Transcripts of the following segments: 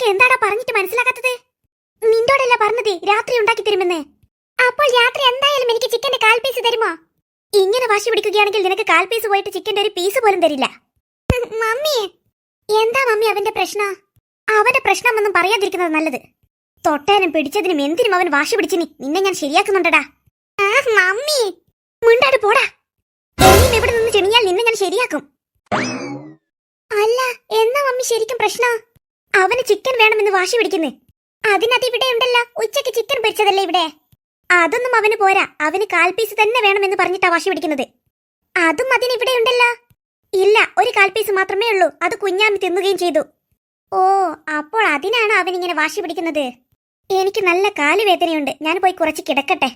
നിനക്ക് എന്താടാ പറഞ്ഞിട്ട് മനസ്സിലാക്കാത്തത് നിന്നോടല്ല പറഞ്ഞത് രാത്രി ഉണ്ടാക്കി തരുമെന്ന്. അപ്പോൾ രാത്രി എന്തായാലും എനിക്ക് ചിക്കന്റെ കാൽ പീസ് തരുമോ? ഇങ്ങനെ വാശി പിടിക്കുകയാണെങ്കിൽ നിനക്ക് കാൽ പീസ് പോയിട്ട് ചിക്കന്റെ ഒരു പീസ് പോലും തരില്ല. മമ്മി! എന്താ മമ്മി അവന്റെ പ്രശ്നം? അവന്റെ പ്രശ്നമൊന്നും പറയാതിരിക്കുന്നത് നല്ലത്. തൊട്ടേനും പിടിച്ചതിനും എന്തിനും അവൻ വാശി പിടിച്ചിനി. നിന്നെ ഞാൻ ശരിയാക്കുന്നുണ്ടടാ. ആ, മമ്മി! മുണ്ടാട് പോടാ. ഇനിയും ഇവിടെ നിന്ന് ചെണിയാൽ നിന്നെ ഞാൻ ശരിയാക്കും. അല്ല എന്നാ മമ്മി ശരിക്കും പ്രശ്നം? അവന് ചിക്കൻ വേണമെന്ന് വാശി പിടിക്കുന്നേ. അതിനത് ഇവിടെ ഉണ്ടല്ലോ ഉച്ചയ്ക്ക് ചിക്കൻ പൊരിച്ചതല്ലേ ഇവിടെ? അതൊന്നും അവന് പോരാ അവന് കാൽപീസ് തന്നെ വേണമെന്ന് പറഞ്ഞിട്ടാ വാശി പിടിക്കുന്നത്. അതും അതിന് ഇവിടെ ഉണ്ടല്ലോ. ഇല്ല ഒരു കാൽപീസ് മാത്രമേ ഉള്ളൂ അത് കുഞ്ഞാമി തിന്നുകയും ചെയ്തു. ഓ അപ്പോൾ അതിനാണ് അവൻ ഇങ്ങനെ വാശി പിടിക്കുന്നത്. എനിക്ക് നല്ല കാൽ വേദനയുണ്ട് ഞാൻ പോയി കുറച്ച് കിടക്കട്ടെ.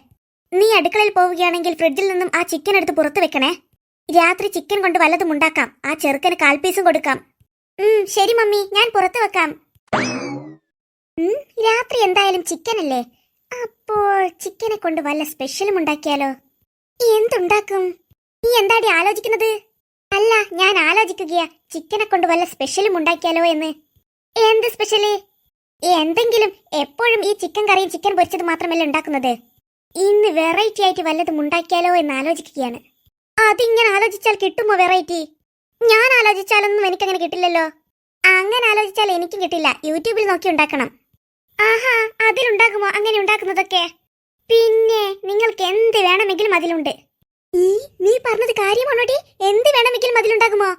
നീ അടുക്കളയിൽ പോവുകയാണെങ്കിൽ ഫ്രിഡ്ജിൽ നിന്നും ആ ചിക്കൻ എടുത്ത് പുറത്ത് വെക്കണേ. രാത്രി ചിക്കൻ കൊണ്ട് വല്ലതും ഉണ്ടാക്കാം ആ ചെറുക്കന് കാൽപീസും കൊടുക്കാം. ശരി മമ്മി ഞാൻ പുറത്തു വെക്കാം. രാത്രി എന്തായാലും ചിക്കൻ അല്ലേ അപ്പോൾ ചിക്കനെ കൊണ്ട് വല്ല സ്പെഷ്യലും ഉണ്ടാക്കിയാലോ? എന്തുണ്ടാക്കും? നീ എന്താടി ആലോചിക്കുന്നത്? അല്ല ഞാൻ ആലോചിക്കുകയാ ചിക്കനെ കൊണ്ട് വല്ല സ്പെഷ്യലും ഉണ്ടാക്കിയാലോ എന്ന്. എന്ത് സ്പെഷ്യൽ എന്തെങ്കിലും എപ്പോഴും ഈ ചിക്കൻ കറിയും ചിക്കൻ പൊരിച്ചത് മാത്രമല്ല ഉണ്ടാക്കുന്നത്? ഇന്ന് വെറൈറ്റി ആയിട്ട് വല്ലതും ഉണ്ടാക്കിയാലോ എന്ന് ആലോചിക്കുകയാണ്. അതിങ്ങനെ ആലോചിച്ചാൽ കിട്ടുമോ വെറൈറ്റി ഞാൻ ആലോചിച്ചാലൊന്നും എനിക്കങ്ങനെ കിട്ടില്ലല്ലോ. അങ്ങനെ ആലോചിച്ചാൽ എനിക്കും കിട്ടില്ല. യൂട്യൂബിൽ നോക്കി ഉണ്ടാക്കണം. ആഹാ അതിലുണ്ടാകുമോ? അങ്ങനെ ഉണ്ടാക്കുന്നതൊക്കെ? പിന്നെ നിങ്ങൾക്ക് എന്ത് വേണമെങ്കിലും അതിലുണ്ട്. ഈ നീ പറഞ്ഞത് കാര്യമാണോടി? എന്ത് വേണമെങ്കിലും അതിലുണ്ടാകുമോ?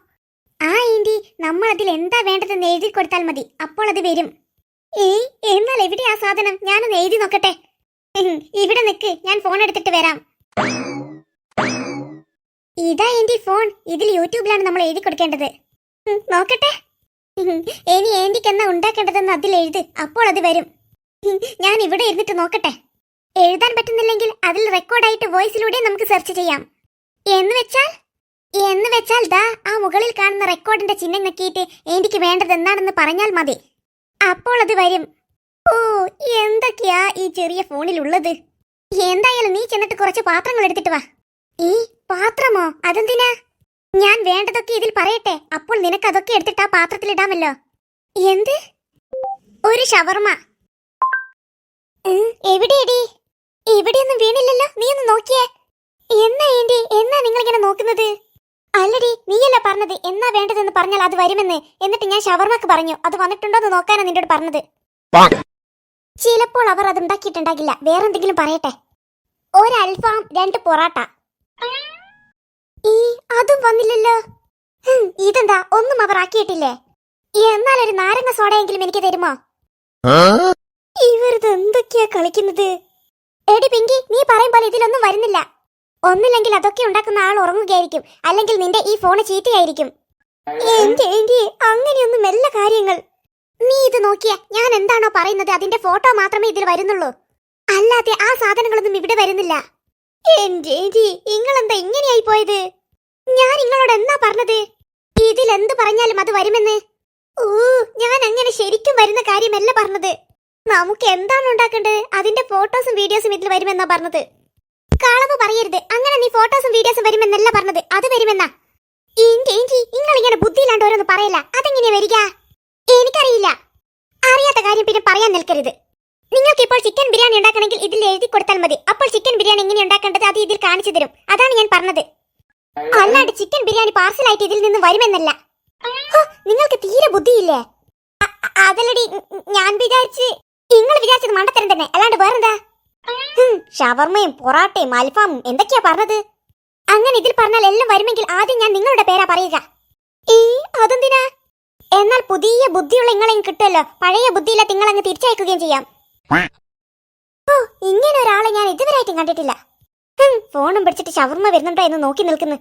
ആ ഏന്റി നമ്മൾ അതിൽ എന്താ വേണ്ടതെന്ന് എഴുതി കൊടുത്താൽ മതി. അപ്പോൾ അത് വരും. ഏയ് എന്നാൽ എവിടെ ആ സാധനം? ഞാനൊന്ന് എഴുതി നോക്കട്ടെ. ഇവിടെ നിൽക്ക് ഞാൻ ഫോൺ എടുത്തിട്ട് വരാം. ഇതാ എന്റെ ഫോൺ. ഇതിൽ യൂട്യൂബിലാണ് നമ്മൾ എഴുതി കൊടുക്കേണ്ടത്. നോക്കട്ടെ. ഇനി ഏന്റിക്ക് എന്നാ ഉണ്ടാക്കേണ്ടതെന്ന് അതിൽ എഴുത്. അപ്പോൾ അത് വരും. ഞാൻ ഇവിടെ ഇരുന്നിട്ട് നോക്കട്ടെ. എഴുതാൻ പറ്റുന്നില്ലെങ്കിൽ അതിൽ റെക്കോർഡായിട്ട് വോയിസിലൂടെ നമുക്ക് സെർച്ച് ചെയ്യാം. എന്ന് വെച്ചാൽ എന്ന് വെച്ചാൽ ദാ ആ മുകളിൽ കാണുന്ന റെക്കോർഡിന്റെ ചിഹ്നം നക്കിയിട്ട് എനിക്ക് വേണ്ടത് എന്താണെന്ന് പറഞ്ഞാൽ മതി. അപ്പോൾ അത് വരും. ഓ എന്തൊക്കെയാ ഈ ചെറിയ ഫോണിലുള്ളത് എന്തായാലും നീ ചെന്നിട്ട് കുറച്ച് പാത്രങ്ങൾ എടുത്തിട്ട് വാ. ഈ പാത്രമോ? അതെന്തിനാ? ഞാൻ വേണ്ടതൊക്കെ ഇതിൽ പറയട്ടെ. അപ്പോൾ നിനക്ക് അതൊക്കെ എടുത്തിട്ട് ആ പാത്രത്തിലിടാമല്ലോ എന്ത്? ഒരു ഷവർമ. എവിടെയടി? ഇവിടെയൊന്നും വീണില്ലല്ലോ. നീ ഒന്ന് നോക്കിയേ. എന്നാ ഏന്റി എന്നാ നിങ്ങൾ ഇങ്ങനെ നോക്കുന്നത്? അല്ലടി നീയല്ല പറഞ്ഞത്? എന്നാ വേണ്ടതെന്ന് പറഞ്ഞാൽ അത് വരുമെന്ന്. എന്നിട്ട് ഞാൻ ഷവർമക്ക് പറഞ്ഞു. അത് വന്നിട്ടുണ്ടോന്ന് നോക്കാനാ നിന്നോട് പറഞ്ഞത്. ചിലപ്പോൾ അവർ അത് ഉണ്ടാക്കിയിട്ടുണ്ടാകില്ല. വേറെന്തെങ്കിലും പറയട്ടെ. ഒരു രണ്ട് പൊറാട്ട. ഈ അതും വന്നില്ലല്ലോ. ഇതെന്താ ഒന്നും അവർ ആക്കിയിട്ടില്ലേ? എന്നാൽ ഒരു നാരങ്ങ സോഡയെങ്കിലും എനിക്ക് തരുമോ? ഇവരിത് എന്തൊക്കെയാ കളിക്കുന്നത്? എടി പിങ്കി നീ പറയും പോലെ ഇതിലൊന്നും വരുന്നില്ല. ഒന്നില്ലെങ്കിൽ അതൊക്കെ ഉണ്ടാക്കുന്ന ആൾ ഉറങ്ങുകയായിരിക്കും. അല്ലെങ്കിൽ നിന്റെ ഈ ഫോണ് ചീത്തയായിരിക്കും. എന്റെ എന്റെ അങ്ങനെയൊന്നും എല്ലാ കാര്യങ്ങൾ. നീ ഇത് നോക്കിയ ഞാൻ എന്താണോ പറയുന്നത് അതിന്റെ ഫോട്ടോ മാത്രമേ ഇതിൽ വരുന്നുള്ളൂ. അല്ലാതെ ആ സാധനങ്ങളൊന്നും ഇവിടെ വരുന്നില്ല. എന്റെ നിങ്ങളെന്താ ഇങ്ങനെയായി പോയത്? ഞാൻ നിങ്ങളോട് എന്നാ പറഞ്ഞത്? ഇതിലെന്ത് പറഞ്ഞാലും അത് വരുമെന്ന്? ഓ ഞാൻ അങ്ങനെ ശരിക്കും വരുന്ന കാര്യമല്ല പറഞ്ഞത്. നമുക്ക് എന്താണ് ഉണ്ടാക്കേണ്ടത്? അതിന്റെ ഫോട്ടോസും വീഡിയോസും ഇതിൽ വരുമെന്നാ പറഞ്ഞത്. കളവ് പറയരുത്. അങ്ങനെ നീ ഫോട്ടോസും വീഡിയോസും വരുമെന്നല്ല പറഞ്ഞത്. അത് വരുമെന്നാ? ഇഞ്ചി നിങ്ങൾ ഇങ്ങനെ ബുദ്ധിയില്ലാണ്ട് ഓരോന്ന് പറയല അതെങ്ങനെയാ വരിക? എനിക്കറിയില്ല. അറിയാത്ത കാര്യം പിന്നെ പറയാൻ നിൽക്കരുത്. നിങ്ങൾക്ക് ഇപ്പോൾ ചിക്കൻ ബിരിയാണി ഉണ്ടാക്കണമെങ്കിൽ ഇതിൽ എഴുതി കൊടുത്താൽ മതി. അപ്പോൾ ചിക്കൻ ബിരിയാണി എങ്ങനെ ഉണ്ടാക്കേണ്ടത് അത് ഇതിൽ കാണിച്ചു തരും. അതാണ് ഞാൻ പറഞ്ഞത്. അല്ലാണ്ട് ചിക്കൻ ബിരിയാണി പാർസൽ പാർസലായിട്ട് ഇതിൽ നിന്ന് വരുമെന്നല്ല. നിങ്ങൾക്ക് തീരെ ബുദ്ധിയില്ലേ? അതല്ലടി ഞാൻ വിചാരിച്ച് നിങ്ങൾ വിചാരിച്ചത് മണ്ടത്തരം തന്നെ അല്ലാണ്ട് വേറെന്താ? ഷവർമയും പൊറാട്ടയും അൽഫാമും എന്തൊക്കെയാ പറഞ്ഞത്? അങ്ങനെ ഇതിൽ പറഞ്ഞാൽ എല്ലാം വരുമെങ്കിൽ ആദ്യം ഞാൻ നിങ്ങളുടെ പേരാ പറയുക. ഈ അതെന്തിനാ? എന്നാൽ പുതിയ ബുദ്ധിയുള്ള നിങ്ങളെയും കിട്ടുമല്ലോ. പഴയ ബുദ്ധിയില്ല നിങ്ങളങ്ങ് തിരിച്ചയക്കുകയും ചെയ്യാം. ഇങ്ങനെ ഒരാളെ ഞാൻ ഇതുവരെയായിട്ടും കണ്ടിട്ടില്ല. ഫോണും പിടിച്ചിട്ട് ഷവർമ വരുന്നുണ്ടോ എന്ന് നോക്കി നിൽക്കുന്നു.